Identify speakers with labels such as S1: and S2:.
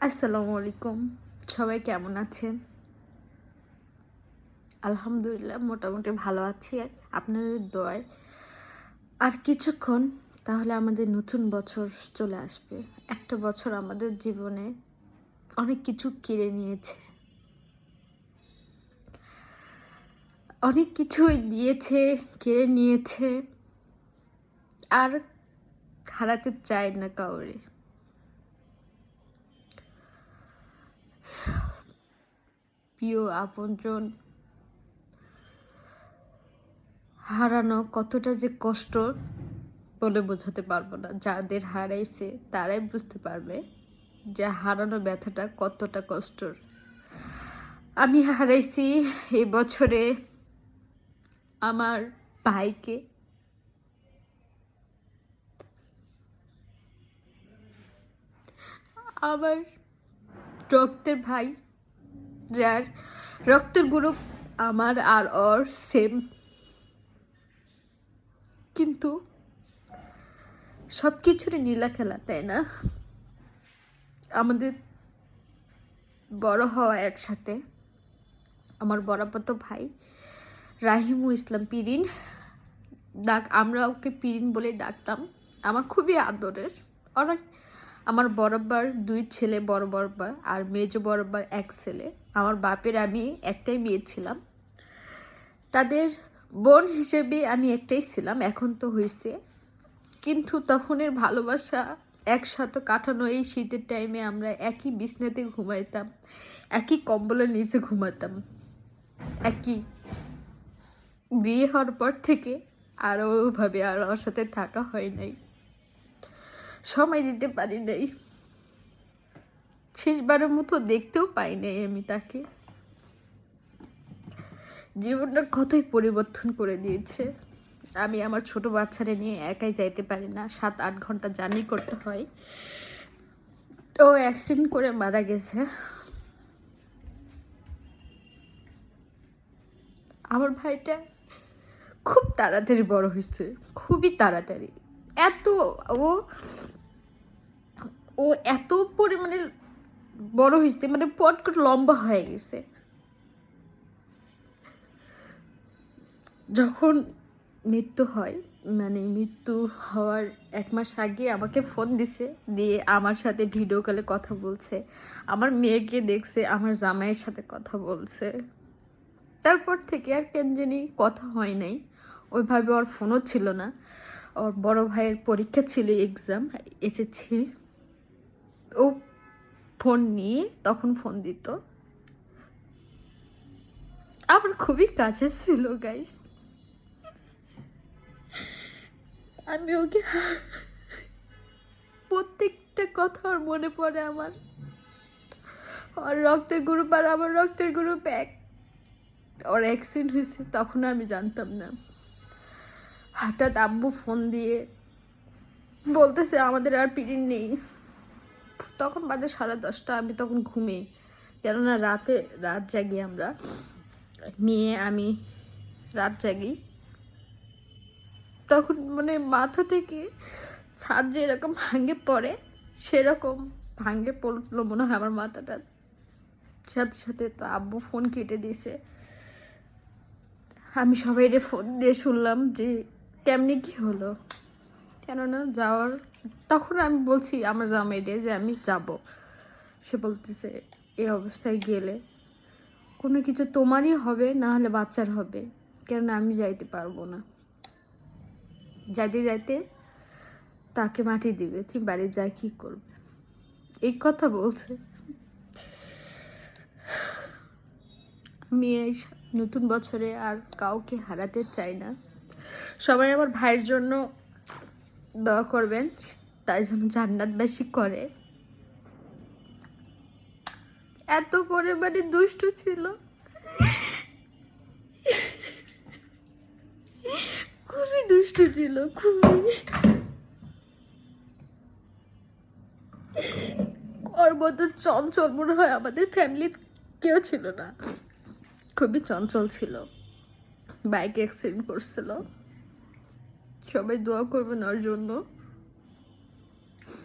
S1: আসসালামু আলাইকুম। সবাই কেমন আছেন? আলহামদুলিল্লাহ, মোটামুটি ভালো আছি। আপনাদের দোয়ায় আর কিছুক্ষণ, তাহলে আমাদের নতুন বছর চলে আসবে। একটা বছর আমাদের জীবনে অনেক কিছু কেড়ে নিয়েছে। অনেক কিছুই দিয়েছে, কেড়ে নিয়েছে। আর হারাতে চায় না কাউরে। প্রিয় আপনজন হারানো, কতটা যে কষ্ট বলে বোঝাতে পারব না। যাদের হারাইছে, তারাই বুঝতে পারবে যে হারানো ব্যথাটা কতটা কষ্টর। আমি হারাইছি এই বছরে আমার ভাইকে। আমার রক্তের ভাই যার রক্তের গ্রুপ আমার আর ওর সেম কিন্তু সব কিছুরই নীলা খেলা তাই না? আমাদের বড় হওয়া একসাথে আমার বরাবত ভাই রাহিমু ইসলাম পিরিন। ডাক, আমরা ওকে পিরিন বলে ডাকতাম। আমার খুবই আদরের। ওরা আমার বরাবর দুই ছেলে, বড় বরাবর, আর মেজ বরাবর এক ছেলে। আমার বাপের আমি একটাই মেয়ে ছিলাম। তাদের বোন হিসেবে আমি একটাই ছিলাম, এখন তো হয়েছে কিন্তু তখনের ভালোবাসা একসাথে কাটানো এই শীতের টাইমে আমরা একই বিছনাতে ঘুমাইতাম, একই কম্বলের নিচে ঘুমাতাম, একই বিয়ে হওয়ার পর থেকে আর ওভাবে আর ওর সাথে থাকা হয় নাই। সময় দিতে পারি নাই। শেষবারের মতো দেখতেও পাই নাই আমি তাকে। জীবনটা কতই পরিবর্তন করে দিয়েছে। আমি আমার ছোট বাচ্চারে নিয়ে একাই যাইতে পারি না, সাত, আট ঘণ্টা জার্নি করতে হয়। ও অ্যাক্সিডেন্ট করে মারা গেছে। আমার ভাইটা খুব তাড়াতাড়ি বড় হয়েছে, খুবই তাড়াতাড়ি। এত ও ও এত পরিমাণে বড় হয়েছে মানে পট করে লম্বা হয়ে গেছে। যখন মৃত্যু হয় মানে মৃত্যু হওয়ার এক মাস আগে আমাকে ফোন দিছে, দিয়ে আমার সাথে ভিডিও কলে কথা বলছে। আমার মেয়েকে দেখছে, আমার জামাইয়ের সাথে কথা বলছে। তারপর থেকে আর কেন জানি কথা হয় নাই। ওইভাবে ওর ফোনও ছিল না। ওর বড় ভাইয়ের পরীক্ষা ছিল এক্সাম এসেছি। ও ফোন নিয়ে তখন ফোন দিত। আমার খুবই কাছে ছিল গাইস আমি ওকে প্রত্যেকটা কথা ওর মনে পড়ে আমার। ওর রক্তের গ্রুপ আর আমার রক্তের গ্রুপ এক। ওর অ্যাক্সিডেন্ট হয়েছে, তখন আমি জানতাম না। হঠাৎ আব্বু ফোন দিয়ে বলতেছে, আমাদের আর পিরিন নেই। তখন বাজে সাড়ে দশটা, আমি তখন ঘুমে কেননা রাতে, রাত জাগি আমরা। মেয়ে, আমি রাত জাগি। তখন মানে মাথা থেকে ছাদ যে এরকম ভাঙে পড়ে, সেরকম ভাঙে পড়ল মনে হয় আমার মাথাটা। সাথে সাথে তো আব্বু ফোন কেটে দিয়েছে। আমি সবাইরে ফোন দিয়ে শুনলাম যে, কেমনি কি হলো? কেননা যাওয়ার তখন আমি বলছি আমার জামাইরে যে আমি যাব। সে বলতেছে, এই অবস্থায় গেলে কোনো কিছু তোমারই হবে, না হলে বাচ্চার হবে। কেননা আমি যাইতে পারব না। যাইতে যাইতে তাকে মাটি দিবে, তুমি বাড়ি যাই কি করবে? এই কথা বলছে। আমি এই নতুন বছরে আর কাউকে হারাতে চাই না। সবাই আমার ভাইয়ের জন্য দোয়া করবেন তার জন্য জান্নাতবাসী করে। এত পরিমাণে দুষ্টু ছিল। খুবই দুষ্টু ছিল, খুবই। ওর মতো চঞ্চল, মনে হয় আমাদের ফ্যামিলির কেউ ছিল না। খুবই চঞ্চল ছিল। বাইক অ্যাক্সিডেন্ট করছিল। সবাই দোয়া করবেন ওর জন্য।